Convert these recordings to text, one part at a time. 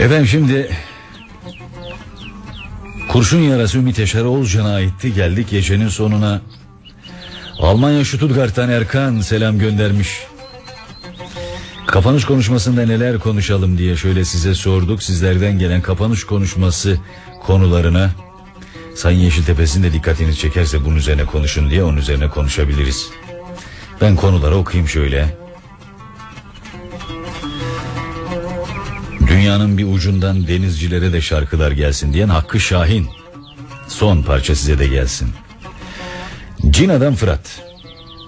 Efendim şimdi kurşun yarası Ümit Yaşar Oğulcan'a aitti. Geldik gecenin sonuna. Almanya Stuttgart'tan Erkan selam göndermiş. Kapanış konuşmasında neler konuşalım diye şöyle size sorduk. Sizlerden gelen kapanış konuşması konularına Sayın Yeşiltepes'in de dikkatini çekerse bunun üzerine konuşun diye onun üzerine konuşabiliriz. Ben konuları okuyayım şöyle. Dünyanın bir ucundan denizcilere de şarkılar gelsin diyen Hakkı Şahin. Son parça size de gelsin. Cina'dan Fırat.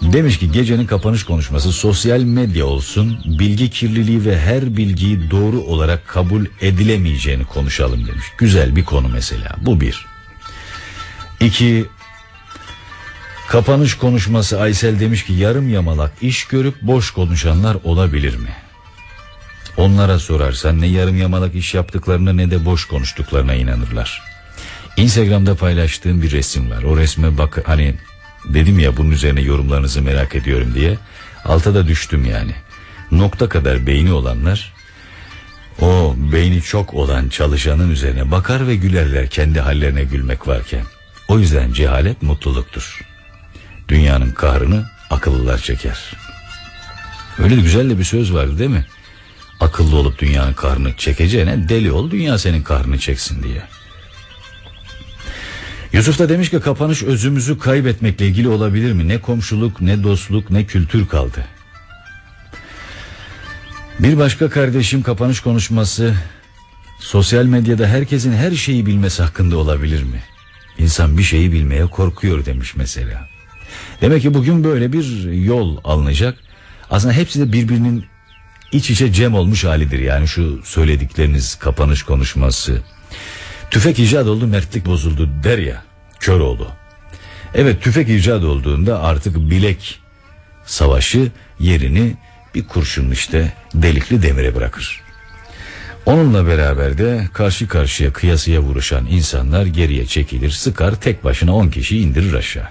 Demiş ki gecenin kapanış konuşması sosyal medya olsun, bilgi kirliliği ve her bilgiyi doğru olarak kabul edilemeyeceğini konuşalım demiş. Güzel bir konu mesela. Bu bir. İki, kapanış konuşması Aysel demiş ki yarım yamalak iş görüp boş konuşanlar olabilir mi? Onlara sorarsan ne yarım yamalak iş yaptıklarına ne de boş konuştuklarına inanırlar. Instagram'da paylaştığım bir resim var. O resme bak hani dedim ya bunun üzerine yorumlarınızı merak ediyorum diye. Alta da düştüm yani. Nokta kadar beyni olanlar o beyni çok olan çalışanın üzerine bakar ve gülerler kendi hallerine gülmek varken. O yüzden cehalet mutluluktur. Dünyanın kahrını akıllılar çeker. Öyle güzel de bir söz vardı değil mi? Akıllı olup dünyanın kahrını çekeceğine deli ol dünya senin kahrını çeksin diye. Yusuf da demiş ki kapanış özümüzü kaybetmekle ilgili olabilir mi? Ne komşuluk ne dostluk ne kültür kaldı. Bir başka kardeşim kapanış konuşması sosyal medyada herkesin her şeyi bilmesi hakkında olabilir mi? İnsan bir şeyi bilmeye korkuyor demiş mesela. Demek ki bugün böyle bir yol alınacak. Aslında hepsi de birbirinin iç içe cem olmuş halidir yani şu söyledikleriniz kapanış konuşması. Tüfek icat oldu mertlik bozuldu der ya Köroğlu. Evet tüfek icat olduğunda artık bilek savaşı yerini bir kurşun işte delikli demire bırakır. Onunla beraber de karşı karşıya kıyasıya vuruşan insanlar geriye çekilir sıkar tek başına on kişi indirir aşağı.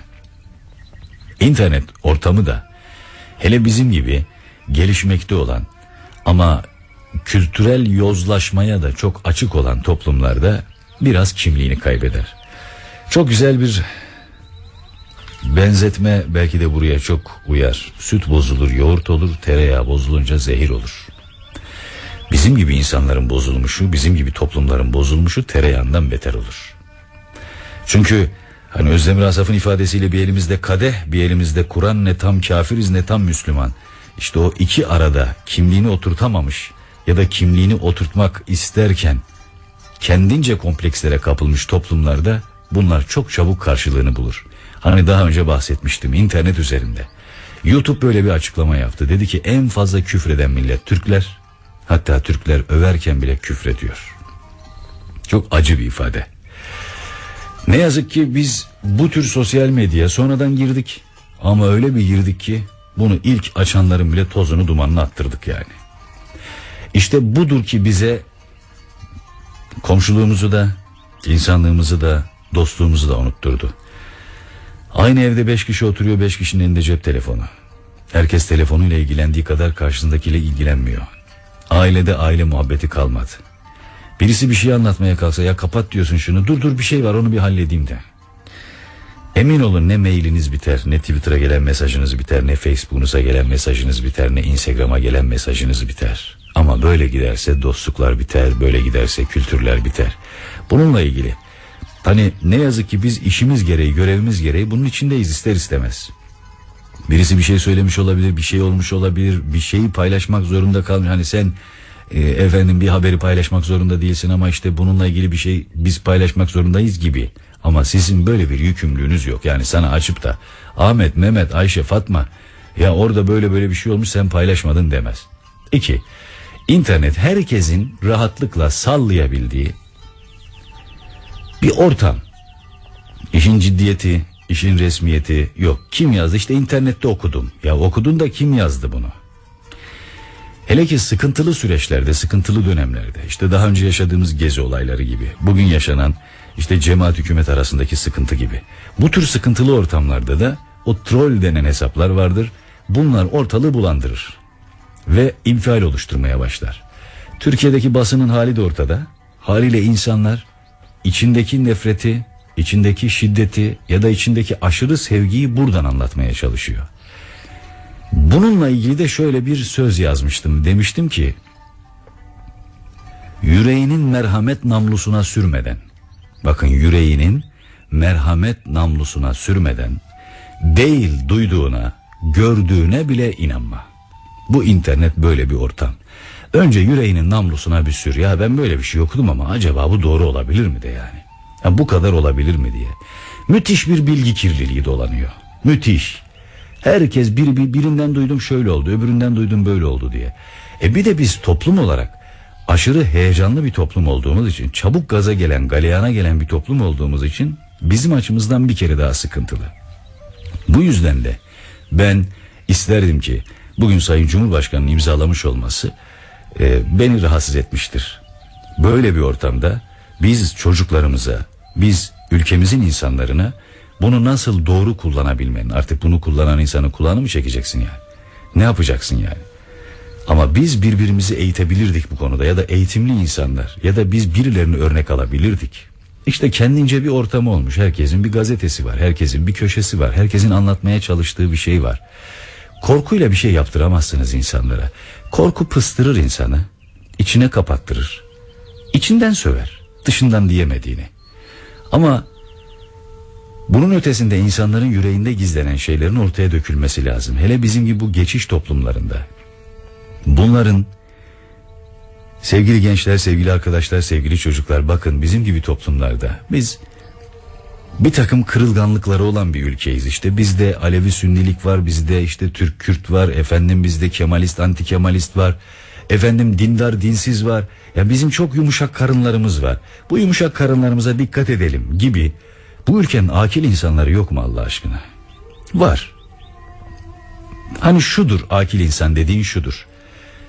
İnternet ortamı da hele bizim gibi gelişmekte olan ama kültürel yozlaşmaya da çok açık olan toplumlarda biraz kimliğini kaybeder. Çok güzel bir benzetme belki de buraya çok uyar. Süt bozulur, yoğurt olur, tereyağı bozulunca zehir olur. Bizim gibi insanların bozulmuşu, bizim gibi toplumların bozulmuşu tereyağından beter olur. Çünkü hani Özdemir Asaf'ın ifadesiyle bir elimizde kadeh, bir elimizde Kur'an ne tam kafiriz ne tam Müslüman. İşte o iki arada kimliğini oturtamamış ya da kimliğini oturtmak isterken kendince komplekslere kapılmış toplumlarda bunlar çok çabuk karşılığını bulur. Hani daha önce bahsetmiştim internet üzerinde. YouTube böyle bir açıklama yaptı. Dedi ki en fazla küfreden millet Türkler. Hatta Türkler överken bile küfrediyor. Çok acı bir ifade. Ne yazık ki biz bu tür sosyal medyaya sonradan girdik. Ama öyle bir girdik ki bunu ilk açanların bile tozunu dumanını attırdık yani. İşte budur ki bize komşuluğumuzu da, insanlığımızı da, dostluğumuzu da unutturdu. Aynı evde beş kişi oturuyor, beş kişinin elinde cep telefonu. Herkes telefonuyla ilgilendiği kadar karşısındakiyle ilgilenmiyor. Ailede aile muhabbeti kalmadı. Birisi bir şey anlatmaya kalksa ya kapat diyorsun şunu dur dur bir şey var onu bir halledeyim de. Emin olun ne mailiniz biter, ne Twitter'a gelen mesajınız biter, ne Facebook'unuza gelen mesajınız biter, ne Instagram'a gelen mesajınız biter. Ama böyle giderse dostluklar biter, böyle giderse kültürler biter. Bununla ilgili hani ne yazık ki biz işimiz gereği, görevimiz gereği bunun içindeyiz ister istemez. Birisi bir şey söylemiş olabilir, bir şey olmuş olabilir, bir şeyi paylaşmak zorunda kalmış. Hani sen e, efendim bir haberi paylaşmak zorunda değilsin ama işte bununla ilgili bir şey biz paylaşmak zorundayız gibi. Ama sizin böyle bir yükümlülüğünüz yok. Yani sana açıp da Ahmet, Mehmet, Ayşe, Fatma ya orada böyle böyle bir şey olmuş sen paylaşmadın demez. İki, internet herkesin rahatlıkla sallayabildiği bir ortam. İşin ciddiyeti, işin resmiyeti yok. Kim yazdı? İşte internette okudum. Ya okudun da kim yazdı bunu? Hele ki sıkıntılı süreçlerde, sıkıntılı dönemlerde, işte daha önce yaşadığımız gezi olayları gibi, bugün yaşanan işte cemaat hükümet arasındaki sıkıntı gibi. Bu tür sıkıntılı ortamlarda da o troll denen hesaplar vardır. Bunlar ortalığı bulandırır ve infial oluşturmaya başlar. Türkiye'deki basının hali de ortada. Haliyle insanlar içindeki nefreti, içindeki şiddeti ya da içindeki aşırı sevgiyi buradan anlatmaya çalışıyor. Bununla ilgili de şöyle bir söz yazmıştım. Demiştim ki yüreğinin merhamet namlusuna sürmeden bakın yüreğinin merhamet namlusuna sürmeden değil duyduğuna gördüğüne bile inanma. Bu internet böyle bir ortam. Önce yüreğinin namlusuna bir sür. Ya ben böyle bir şey okudum ama acaba bu doğru olabilir mi de yani. Ya bu kadar olabilir mi diye. Müthiş bir bilgi kirliliği dolanıyor. Müthiş. Herkes bir, bir birinden duydum şöyle oldu, öbüründen duydum böyle oldu diye. E bir de biz toplum olarak aşırı heyecanlı bir toplum olduğumuz için, çabuk gaza gelen, galeyana gelen bir toplum olduğumuz için bizim açımızdan bir kere daha sıkıntılı. Bu yüzden de ben isterdim ki bugün Sayın Cumhurbaşkanı'nın imzalamış olması e, beni rahatsız etmiştir. Böyle bir ortamda biz çocuklarımıza, biz ülkemizin insanlarına bunu nasıl doğru kullanabilmenin artık bunu kullanan insanın kulağını mı çekeceksin yani? Ne yapacaksın yani? Ama biz birbirimizi eğitebilirdik bu konuda ya da eğitimli insanlar ya da biz birilerini örnek alabilirdik. İşte kendince bir ortamı olmuş. Herkesin bir gazetesi var, herkesin bir köşesi var, herkesin anlatmaya çalıştığı bir şey var. Korkuyla bir şey yaptıramazsınız insanlara. Korku pıstırır insanı, içine kapattırır. İçinden söver, dışından diyemediğini. Ama bunun ötesinde insanların yüreğinde gizlenen şeylerin ortaya dökülmesi lazım. Hele bizim gibi bu geçiş toplumlarında. Bunların sevgili gençler, sevgili arkadaşlar, sevgili çocuklar bakın bizim gibi toplumlarda biz bir takım kırılganlıkları olan bir ülkeyiz. İşte bizde Alevi Sünnilik var, bizde işte Türk Kürt var, efendim bizde Kemalist, anti Kemalist var. Efendim dindar, dinsiz var. Ya bizim çok yumuşak karınlarımız var. Bu yumuşak karınlarımıza dikkat edelim gibi. Bu ülkenin akil insanları yok mu Allah aşkına? Var. Hani şudur akil insan dediğin şudur.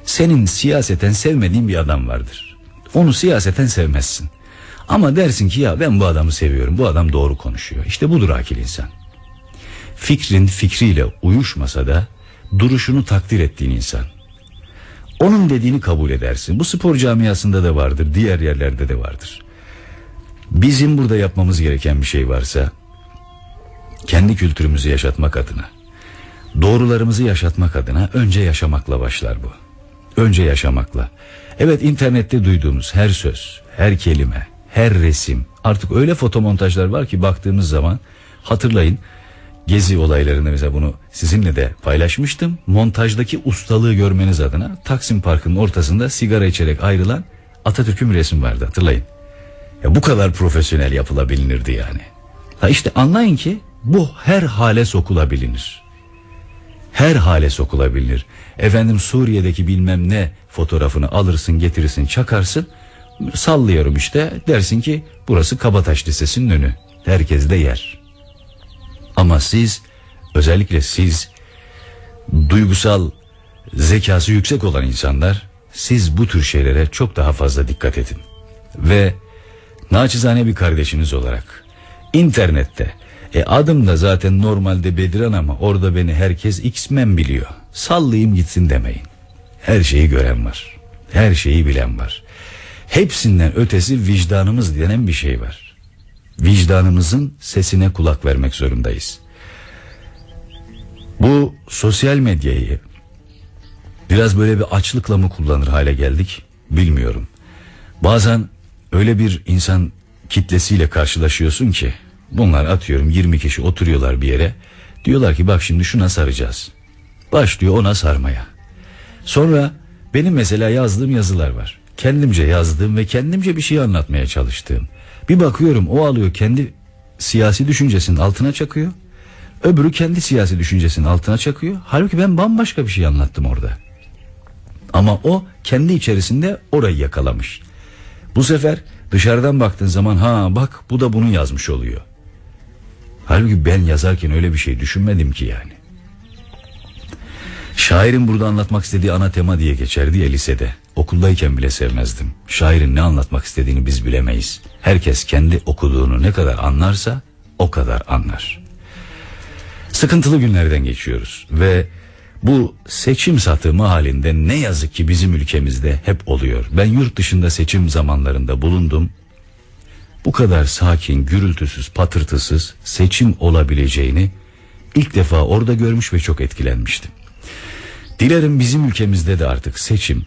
Senin siyaseten sevmediğin bir adam vardır. Onu siyaseten sevmezsin. Ama dersin ki ya ben bu adamı seviyorum. Bu adam doğru konuşuyor. İşte budur akil insan. Fikrin fikriyle uyuşmasa da duruşunu takdir ettiğin insan. Onun dediğini kabul edersin. Bu spor camiasında da vardır, diğer yerlerde de vardır. Bizim burada yapmamız gereken bir şey varsa kendi kültürümüzü yaşatmak adına, doğrularımızı yaşatmak adına önce yaşamakla başlar bu. Önce yaşamakla. Evet internette duyduğumuz her söz, her kelime, her resim artık öyle fotomontajlar var ki baktığımız zaman hatırlayın gezi olaylarında mesela bunu sizinle de paylaşmıştım. Montajdaki ustalığı görmeniz adına Taksim Parkı'nın ortasında sigara içerek ayrılan Atatürk'ün resmi vardı hatırlayın. Ya bu kadar profesyonel yapılabilirdi yani. Ha işte anlayın ki bu her hale sokulabilir. Her hale sokulabilir. Efendim Suriye'deki bilmem ne fotoğrafını alırsın getirirsin çakarsın. Sallıyorum işte dersin ki burası Kabataş Lisesi'nin önü. Herkes de yer. Ama siz özellikle siz duygusal zekası yüksek olan insanlar siz bu tür şeylere çok daha fazla dikkat edin. Ve naçizane bir kardeşiniz olarak internette e adım da zaten normalde Bediran ama orada beni herkes X-Men biliyor. Sallayayım gitsin demeyin. Her şeyi gören var. Her şeyi bilen var. Hepsinden ötesi vicdanımız denen bir şey var. Vicdanımızın sesine kulak vermek zorundayız. Bu sosyal medyayı biraz böyle bir açlıkla mı kullanır hale geldik bilmiyorum. Bazen öyle bir insan kitlesiyle karşılaşıyorsun ki bunlar atıyorum 20 kişi oturuyorlar bir yere. Diyorlar ki bak şimdi şuna saracağız. Başlıyor ona sarmaya. Sonra benim mesela yazdığım yazılar var. Kendimce yazdığım ve kendimce bir şey anlatmaya çalıştığım. Bir bakıyorum o alıyor kendi siyasi düşüncesinin altına çakıyor. Öbürü kendi siyasi düşüncesinin altına çakıyor. Halbuki ben bambaşka bir şey anlattım orada. Ama o kendi içerisinde orayı yakalamış. Bu sefer dışarıdan baktığın zaman ha bak bu da bunu yazmış oluyor. Halbuki ben yazarken öyle bir şey düşünmedim ki yani. Şairin burada anlatmak istediği ana tema diye geçerdi ya lisede. Okuldayken bile sevmezdim. Şairin ne anlatmak istediğini biz bilemeyiz. Herkes kendi okuduğunu ne kadar anlarsa o kadar anlar. Sıkıntılı günlerden geçiyoruz ve Bu seçim satımı halinde ne yazık ki bizim ülkemizde hep oluyor. Ben yurt dışında seçim zamanlarında bulundum. Bu kadar sakin, gürültüsüz, patırtısız seçim olabileceğini ilk defa orada görmüş ve çok etkilenmiştim. Dilerim bizim ülkemizde de artık seçim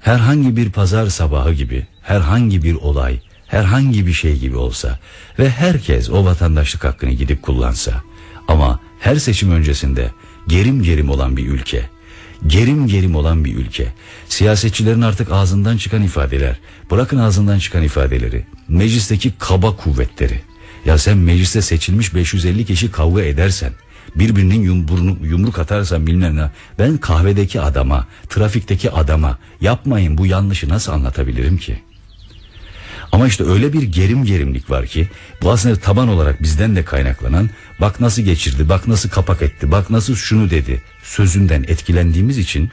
herhangi bir pazar sabahı gibi, herhangi bir olay, herhangi bir şey gibi olsa ve herkes o vatandaşlık hakkını gidip kullansa ama her seçim öncesinde gerim gerim olan bir ülke, gerim gerim olan bir ülke, siyasetçilerin artık ağzından çıkan ifadeler, bırakın ağzından çıkan ifadeleri, meclisteki kaba kuvvetleri, ya sen mecliste seçilmiş 550 kişi kavga edersen, birbirinin yumruğunu, yumruk atarsan bilmem ne. Ben kahvedeki adama, trafikteki adama yapmayın bu yanlışı nasıl anlatabilirim ki? Ama işte öyle bir gerim gerimlik var ki bu aslında taban olarak bizden de kaynaklanan bak nasıl geçirdi, bak nasıl kapak etti, bak nasıl şunu dedi sözünden etkilendiğimiz için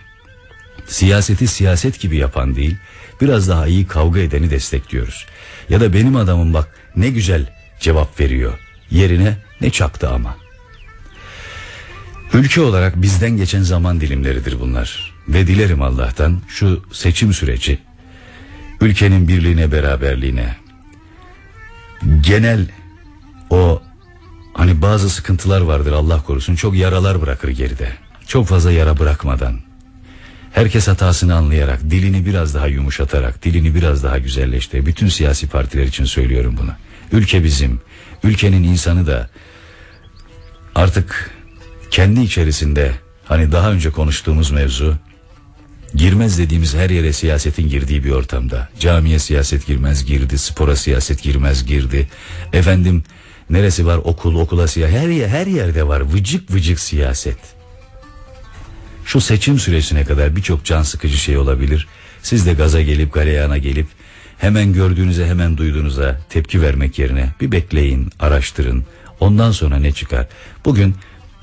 siyaseti siyaset gibi yapan değil biraz daha iyi kavga edeni destekliyoruz. Ya da benim adamım bak ne güzel cevap veriyor yerine ne çaktı ama. Ülke olarak bizden geçen zaman dilimleridir bunlar. Ve dilerim Allah'tan şu seçim süreci ülkenin birliğine beraberliğine genel o hani bazı sıkıntılar vardır Allah korusun çok yaralar bırakır geride. Çok fazla yara bırakmadan herkes hatasını anlayarak dilini biraz daha yumuşatarak dilini biraz daha güzelleştir. Bütün siyasi partiler için söylüyorum bunu. Ülke bizim. Ülkenin insanı da artık kendi içerisinde hani daha önce konuştuğumuz mevzu girmez dediğimiz her yere siyasetin girdiği bir ortamda. Camiye siyaset girmez girdi, spora siyaset girmez girdi. Efendim neresi var okul okula siyaset her yer her yerde var vıcık vıcık siyaset. Şu seçim süresine kadar birçok can sıkıcı şey olabilir. Siz de gaza gelip galeyana gelip hemen gördüğünüze hemen duyduğunuza tepki vermek yerine bir bekleyin, araştırın. Ondan sonra ne çıkar? Bugün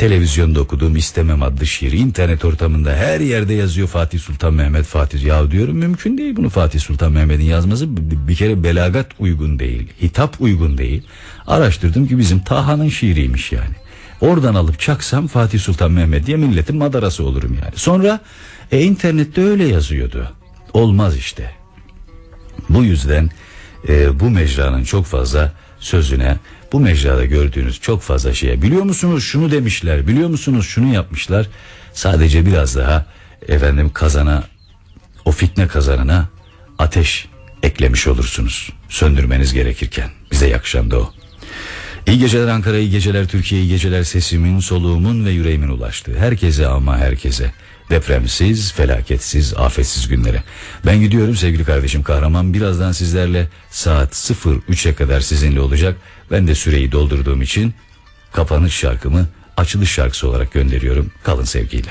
televizyonda okuduğum istemem adlı şiiri internet ortamında her yerde yazıyor Fatih Sultan Mehmet Fatih. Ya diyorum mümkün değil bunu Fatih Sultan Mehmet'in yazması bir kere belagat uygun değil. Hitap uygun değil. Araştırdım ki bizim Taha'nın şiiriymiş yani. Oradan alıp çaksam Fatih Sultan Mehmet diye milletin madarası olurum yani. Sonra e, internette öyle yazıyordu. Olmaz işte. Bu yüzden e, bu mecranın çok fazla sözüne, bu mecrada gördüğünüz çok fazla şeye biliyor musunuz şunu demişler, biliyor musunuz şunu yapmışlar. Sadece biraz daha efendim kazana, o fitne kazanına ateş eklemiş olursunuz. Söndürmeniz gerekirken. Bize yakışan da o. İyi geceler Ankara, iyi geceler Türkiye, iyi geceler sesimin, soluğumun ve yüreğimin ulaştığı. Herkese ama herkese. Depremsiz, felaketsiz, afetsiz günlere. Ben gidiyorum sevgili kardeşim kahraman. Birazdan sizlerle saat 03'e kadar sizinle olacak. Ben de süreyi doldurduğum için kapanış şarkımı açılış şarkısı olarak gönderiyorum. Kalın sevgiyle.